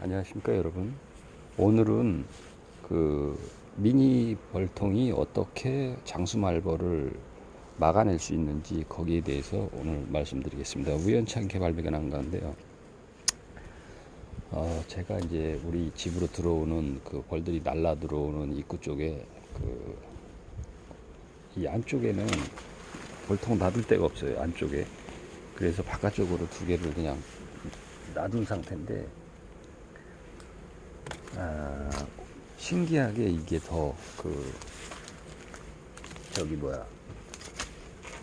안녕하십니까 여러분. 오늘은 그 미니 벌통이 어떻게 장수말벌을 막아낼 수 있는지 거기에 대해서 오늘 말씀드리겠습니다. 우연찮게 발견한 건데요. 어, 제가 이제 우리 집으로 들어오는 그 벌들이 날라 들어오는 입구 쪽에 그 이 안쪽에는 벌통 놔둘 데가 없어요 안쪽에. 그래서 바깥쪽으로 두 개를 그냥 놔둔 상태인데 아, 신기하게 이게 더 그 저기 뭐야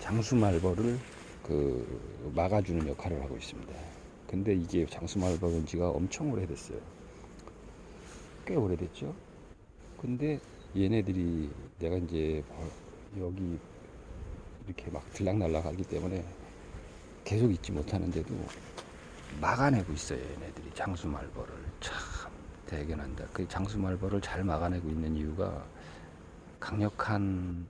장수 말벌을 그 막아주는 역할을 하고 있습니다. 근데 이게 장수 말벌은 지가 엄청 오래됐어요. 꽤 오래됐죠. 근데 얘네들이 내가 이제 벌- 여기 이렇게 막 들락날락하기 때문에 계속 있지 못하는데도 막아내고 있어요 얘네들이 장수 말벌을 참 대견한다. 그 장수 말벌을 잘 막아내고 있는 이유가 강력한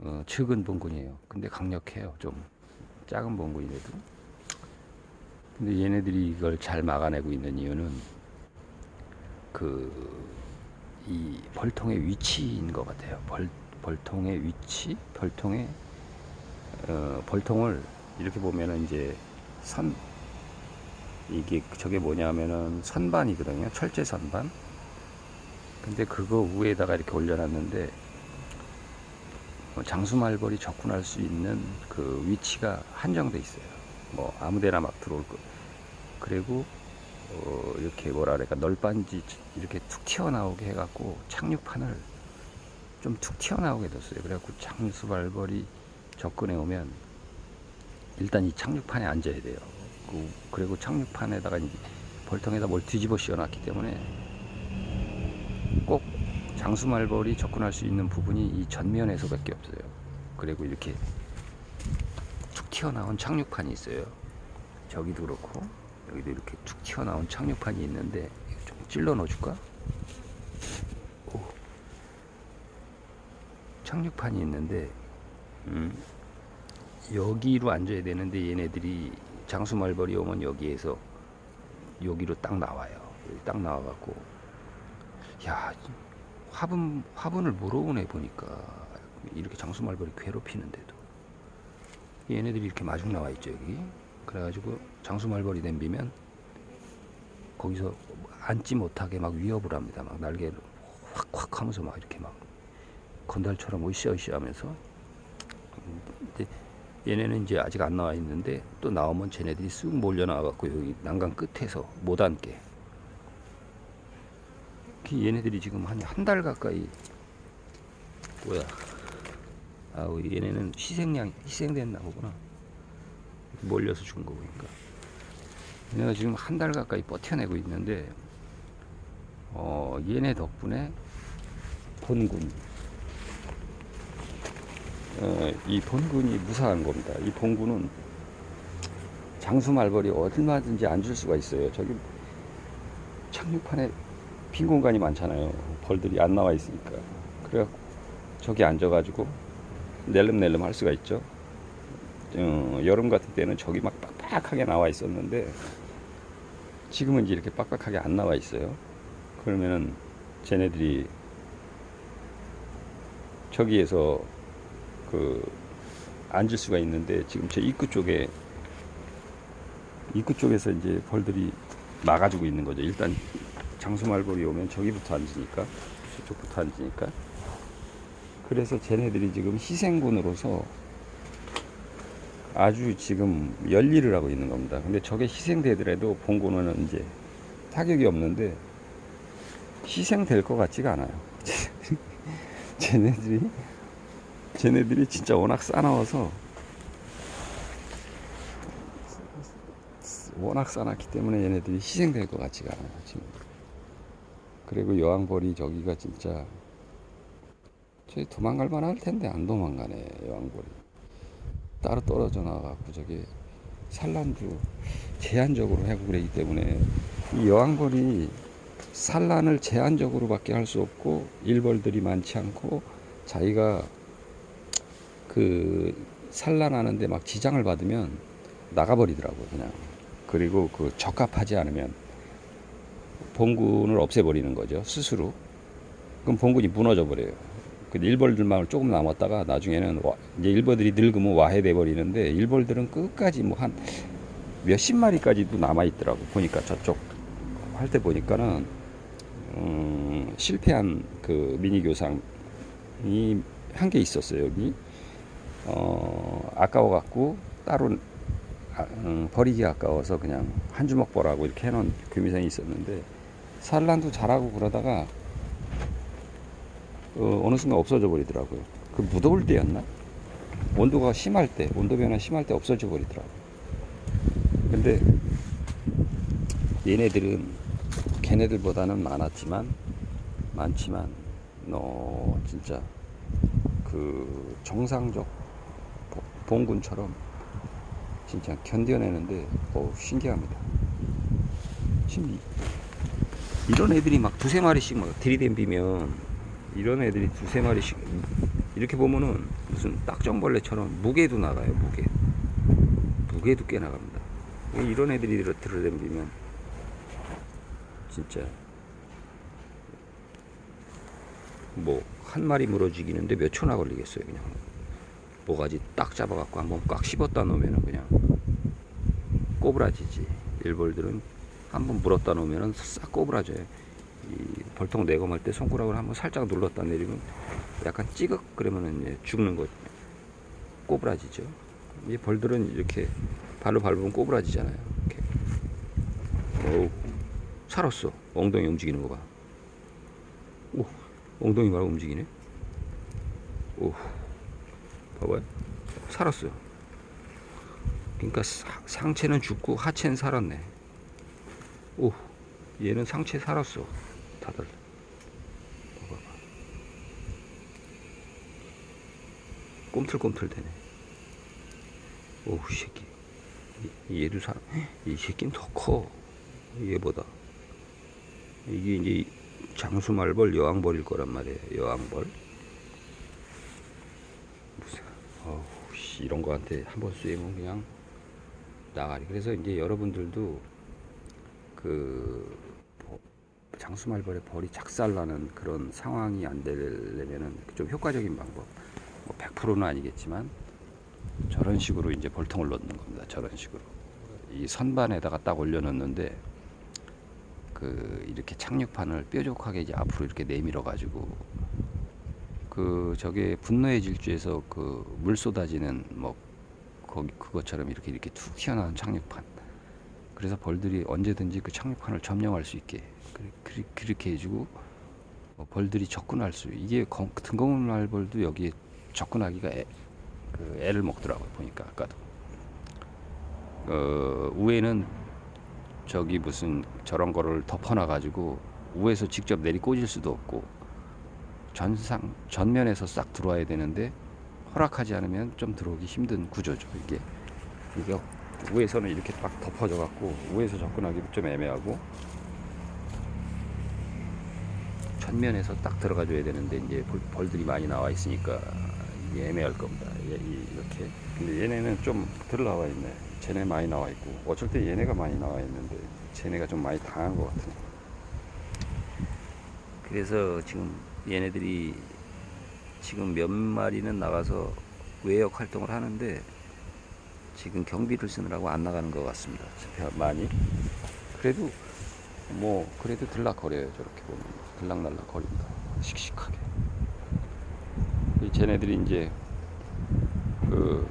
어, 측은 봉군이에요. 근데 강력해요 좀. 작은 봉군이라도. 근데 얘네들이 이걸 잘 막아내고 있는 이유는 그 이 벌통의 위치인 것 같아요. 벌, 벌통의 위치? 벌통의 어, 벌통을 이렇게 보면은 이제 선 이게 저게 뭐냐면은 선반이거든요. 철제 선반. 근데 그거 위에다가 이렇게 올려놨는데 어, 장수말벌이 접근할 수 있는 그 위치가 한정돼 있어요. 뭐 아무데나 막 들어올 거. 그리고 어, 이렇게 뭐라 그럴까 널빤지 이렇게 툭 튀어나오게 해갖고 착륙판을 좀 툭 튀어나오게 뒀어요. 그래갖고 장수말벌이 접근해 오면 일단 이 착륙판에 앉아야 돼요. 그- 그리고 착륙판에다가 벌통에다 뭘 뒤집어 씌워놨기 때문에 꼭 장수말벌이 접근할 수 있는 부분이 이 전면에서밖에 없어요. 그리고 이렇게 툭 튀어나온 착륙판이 있어요. 저기도 그렇고 여기도 이렇게 툭 튀어나온 착륙판이 있는데 좀 찔러 넣어줄까? 오. 착륙판이 있는데 음, 여기로 앉아야 되는데 얘네들이 장수 말벌이 오면 여기에서 여기로 딱 나와요. 여기 딱 나와갖고 야 화분 화분을 물어오네 보니까 이렇게 장수 말벌이 괴롭히는데도 얘네들이 이렇게 마중 나와 있죠 여기. 그래가지고 장수 말벌이 덤비면 거기서 앉지 못하게 막 위협을 합니다. 막 날개를 확확 하면서 막 이렇게 막 건달처럼 으쌰으쌰 하면서 근데 얘네는 이제 아직 안 나와 있는데 또 나오면 쟤네들이 쓱 몰려 나와갖고 여기 난간 끝에서 못 앉게. 그 얘네들이 지금 한 한 달 가까이 뭐야? 아우 얘네는 희생양 희생됐나 보구나. 몰려서 죽은 거 보니까. 얘네가 지금 한 달 가까이 버텨내고 있는데 어 얘네 덕분에 본군 어, 이 본군이 무사한 겁니다. 이 본군은 장수 말벌이 얼마든지 앉을 수가 있어요. 저기 착륙판에 빈 공간이 많잖아요. 벌들이 안 나와 있으니까. 그래갖고 저기 앉아가지고 낼름낼름 할 수가 있죠. 어, 여름 같은 때는 저기 막 빡빡하게 나와 있었는데 지금은 이제 이렇게 빡빡하게 안 나와 있어요. 그러면은 쟤네들이 저기에서 그 앉을 수가 있는데 지금 제 입구 쪽에 입구 쪽에서 이제 벌들이 막아주고 있는 거죠. 일단 장수말벌이 오면 저기부터 앉으니까 저쪽부터 앉으니까 그래서 쟤네들이 지금 희생군으로서 아주 지금 열일을 하고 있는 겁니다. 근데 저게 희생되더라도 본군은 이제 타격이 없는데 희생될 것 같지가 않아요. 쟤네들이 쟤네들이 진짜 워낙 싸나워서 워낙 싸놨기 때문에 얘네들이 희생될 것 같지가 않아요 지금. 그리고 여왕벌이 저기가 진짜 저기 도망갈 만할 텐데 안 도망가네 여왕벌이. 따로 떨어져 나와갖고 저기 산란도 제한적으로 하고 그러기 때문에 이 여왕벌이 산란을 제한적으로밖에 할 수 없고 일벌들이 많지 않고 자기가 그 산란하는데 막 지장을 받으면 나가버리더라고요 그냥 그리고 그 적합하지 않으면 봉군을 없애버리는 거죠 스스로. 그럼 봉군이 무너져 버려요. 그 일벌들만 조금 남았다가 나중에는 와- 이제 일벌들이 늙으면 와해돼 버리는데 일벌들은 끝까지 뭐 한 몇십 마리까지도 남아 있더라고 보니까 저쪽 할 때 보니까는 음, 실패한 그 미니 교상이 한 개 있었어요 여기 어 아까워 갖고 따로 아, 음, 버리기 아까워서 그냥 한 주먹 보라고 이렇게 해놓은 금이상이 있었는데 산란도 잘하고 그러다가 어, 어느 순간 없어져 버리더라고요. 그 무더울 때였나? 온도가 심할 때, 온도 변화 심할 때 없어져 버리더라고. 근데 얘네들은 걔네들보다는 많았지만 많지만 너 진짜 그 정상적 보- 봉군처럼 진짜 견뎌내는데 어 신기합니다. 지금 이- 이런 애들이 막 두세 마리씩 막 들이댐비면 이런 애들이 두세 마리씩 이렇게 보면은 무슨 딱정벌레처럼 무게도 나가요 무게. 무게도 꽤 나갑니다. 이런 애들이 들어댐비면 진짜 뭐 한 마리 물어지기는데 몇 초나 걸리겠어요 그냥 모가지 딱 잡아갖고 한번 꽉 씹었다 놓으면은 그냥 꼬부라지지 일벌들은 한번 물었다 놓으면은 싹 꼬부라져요 이 벌통 내검할 때 손가락을 한번 살짝 눌렀다 내리면 약간 찌걱 그러면은 죽는 거 꼬부라지죠. 이 벌들은 이렇게 발로 밟으면 꼬부라지잖아요. 이렇게. 어우, 살았어. 엉덩이 움직이는 거 봐. 오, 엉덩이 말고 움직이네. 오, 봐봐요. 살았어요. 그러니까 사- 상체는 죽고 하체는 살았네. 오, 얘는 상체 살았어. 다들. 봐봐. 꼼틀꼼틀 되네. 오우, 이 새끼. 이- 얘도 사, 이 새끼는 더 커. 얘보다. 이게 이제 장수말벌 여왕벌일 거란 말이에요. 여왕벌. 무슨, 어우, 씨, 이런 거한테 한번 쏘이면 그냥 나가리. 그래서 이제 여러분들도 그 뭐, 장수 말벌의 벌이 작살나는 그런 상황이 안 되려면은 좀 효과적인 방법. 뭐 100%는 아니겠지만 저런 식으로 이제 벌통을 넣는 겁니다. 저런 식으로 이 선반에다가 딱 올려놓는데 그 이렇게 착륙판을 뾰족하게 이제 앞으로 이렇게 내밀어 가지고 그 저게 분노의 질주에서 그 물 쏟아지는 뭐 거기 그것처럼 이렇게 이렇게 툭 튀어나온 착륙판. 그래서 벌들이 언제든지 그 착륙판을 점령할 수 있게 그- 그- 그렇게 해주고 어, 벌들이 접근할 수 이게 검- 등검말벌도 여기에 접근하기가 애, 그 애를 먹더라고요 보니까 아까도 어, 우에는 저기 무슨 저런 거를 덮어놔 가지고 우에서 직접 내리 꽂을 수도 없고 전상 전면에서 싹 들어와야 되는데 허락하지 않으면 좀 들어오기 힘든 구조죠 이게 이게 우에서는 이렇게 딱 덮어져 갖고 우에서 접근하기도 좀 애매하고 전면에서 딱 들어가줘야 되는데 이제 벌, 벌들이 많이 나와 있으니까 애매할 겁니다. 예, 이- 이렇게. 근데 얘네는 좀 덜 나와 있네. 쟤네 많이 나와 있고 어쩔 때 얘네가 많이 나와 있는데 쟤네가 좀 많이 당한 것 같아. 그래서 지금 얘네들이 지금 몇 마리는 나가서 외역 활동을 하는데 지금 경비를 쓰느라고 안 나가는 것 같습니다. 많이. 그래도 뭐 그래도 들락거려요 저렇게 보면 들락날락 거립니다. 씩씩하게. 이 쟤네들이 이제 그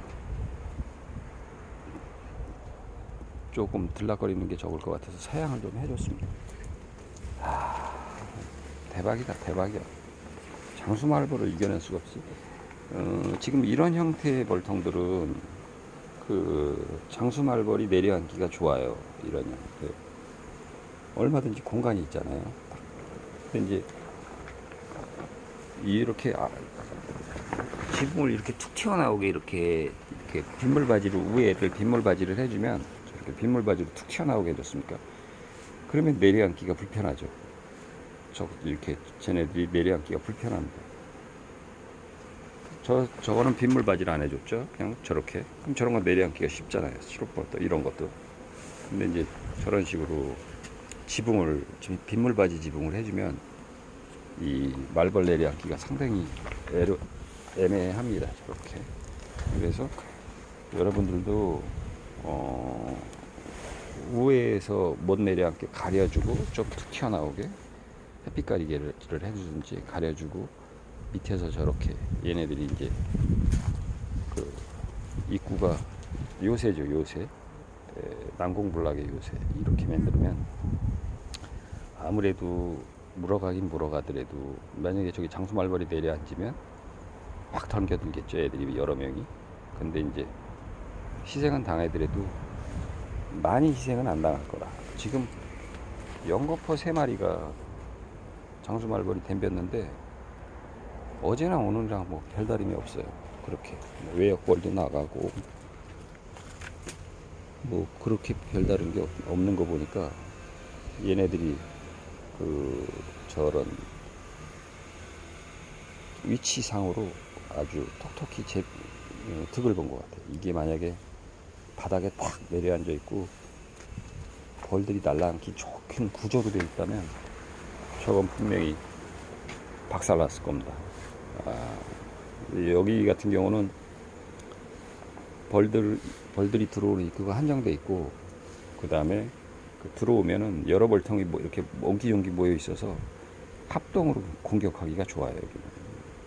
조금 들락거리는 게 적을 것 같아서 사양을 좀 해줬습니다. 아, 대박이다 대박이야. 장수 말벌을 이겨낼 수가 없지. 어, 지금 이런 형태의 벌통들은 그 장수 말벌이 내려앉기가 좋아요. 이런 형태. 얼마든지 공간이 있잖아요. 근데 이제 이렇게 아, 지붕을 이렇게 툭 튀어나오게 이렇게 이렇게 빗물 바지로 위에를 빗물 바지를 해주면 저렇게 빗물 바지로 툭 튀어나오게 해줬습니까? 그러면 내려앉기가 불편하죠. 저 이렇게 쟤네들이 내려앉기가 불편합니다. 저 저거는 빗물 바지를 안 해줬죠. 그냥 저렇게 그럼 저런 건 내려앉기가 쉽잖아요. 시로버터 이런 것도. 근데 이제 저런 식으로 지붕을 지금 빗물 바지 지붕을 해주면 이 말벌 내리앉기가 상당히 애로, 애매합니다. 저렇게. 그래서 여러분들도 어, 우회에서 못 내려앉게 가려주고 좀 툭 튀어나오게 햇빛 가리개를 해주든지 가려주고 밑에서 저렇게 얘네들이 이제 그 입구가 요새죠 요새. 에, 난공불락의 요새. 이렇게 만들면 아무래도 물어가긴 물어가더라도 만약에 저기 장수 말벌이 내려앉으면 확 던겨들겠죠 애들이 여러 명이. 근데 이제 희생은 당하더라도 많이 희생은 안 당할 거라. 지금 연거퍼 세 마리가 장수 말벌이 댐볐는데 어제나 오늘이랑 뭐 별다름이 없어요 그렇게 뭐 외역벌도 나가고 뭐 그렇게 별다른 게 없- 없는 거 보니까 얘네들이 그 저런 위치상으로 아주 톡톡히 제 어, 득을 본 것 같아요. 이게 만약에 바닥에 탁 내려앉아 있고 벌들이 날라앉기 좋은 구조로 되어 있다면 저건 분명히 박살났을 겁니다. 아, 여기 같은 경우는 벌들 벌들이 들어오는 입구가 한정돼 있고 그 다음에 그 들어오면은 여러 벌통이 뭐 이렇게 옹기종기 모여 있어서 합동으로 공격하기가 좋아요. 여기는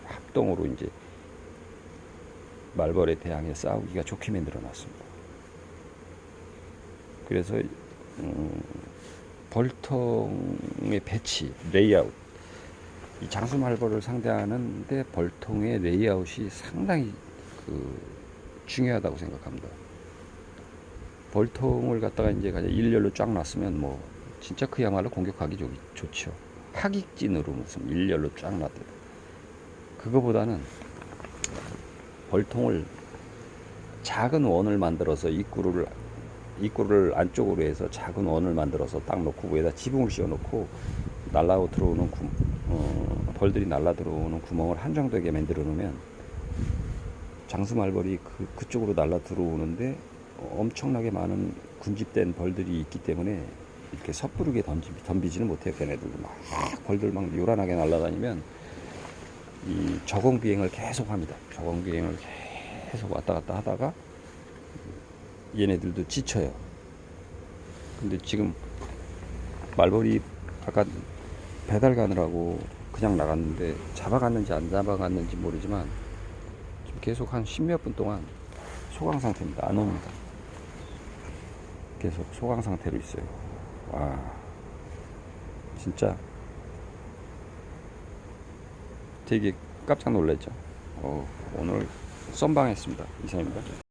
합동으로 이제 말벌에 대항해 싸우기가 좋게 만들어 놨습니다. 그래서 음, 벌통의 배치, 레이아웃 이 장수 말벌을 상대하는데 벌통의 레이아웃이 상당히 그 중요하다고 생각합니다. 벌통을 갖다가 이제 일렬로 쫙 놨으면 뭐 진짜 그야말로 공격하기 좋, 좋죠. 하객진으로 무슨 일렬로 쫙 놨대. 그거보다는 벌통을 작은 원을 만들어서 입구를 입구를 안쪽으로 해서 작은 원을 만들어서 딱 놓고 위에다 지붕을 씌워놓고 날라오 들어오는 구, 어, 벌들이 날라 들어오는 구멍을 한정되게 만들어 놓으면 장수말벌이 그, 그쪽으로 날라 들어오는데 엄청나게 많은 군집된 벌들이 있기 때문에 이렇게 섣부르게 던지, 덤비지는 못해요. 걔네들도 막 벌들 막 요란하게 날아다니면 이 저공 비행을 계속 합니다. 저공 비행을 계속 왔다 갔다 하다가 얘네들도 지쳐요. 근데 지금 말벌이 아까 배달 가느라고 그냥 나갔는데 잡아갔는지 안 잡아갔는지 모르지만 지금 계속 한 십몇 분 동안 소강 상태입니다. 안 옵니다. 계속 소강 상태로 있어요. 와, 진짜 되게 깜짝 놀랐죠. 어, 오늘 썸방했습니다. 이상입니다.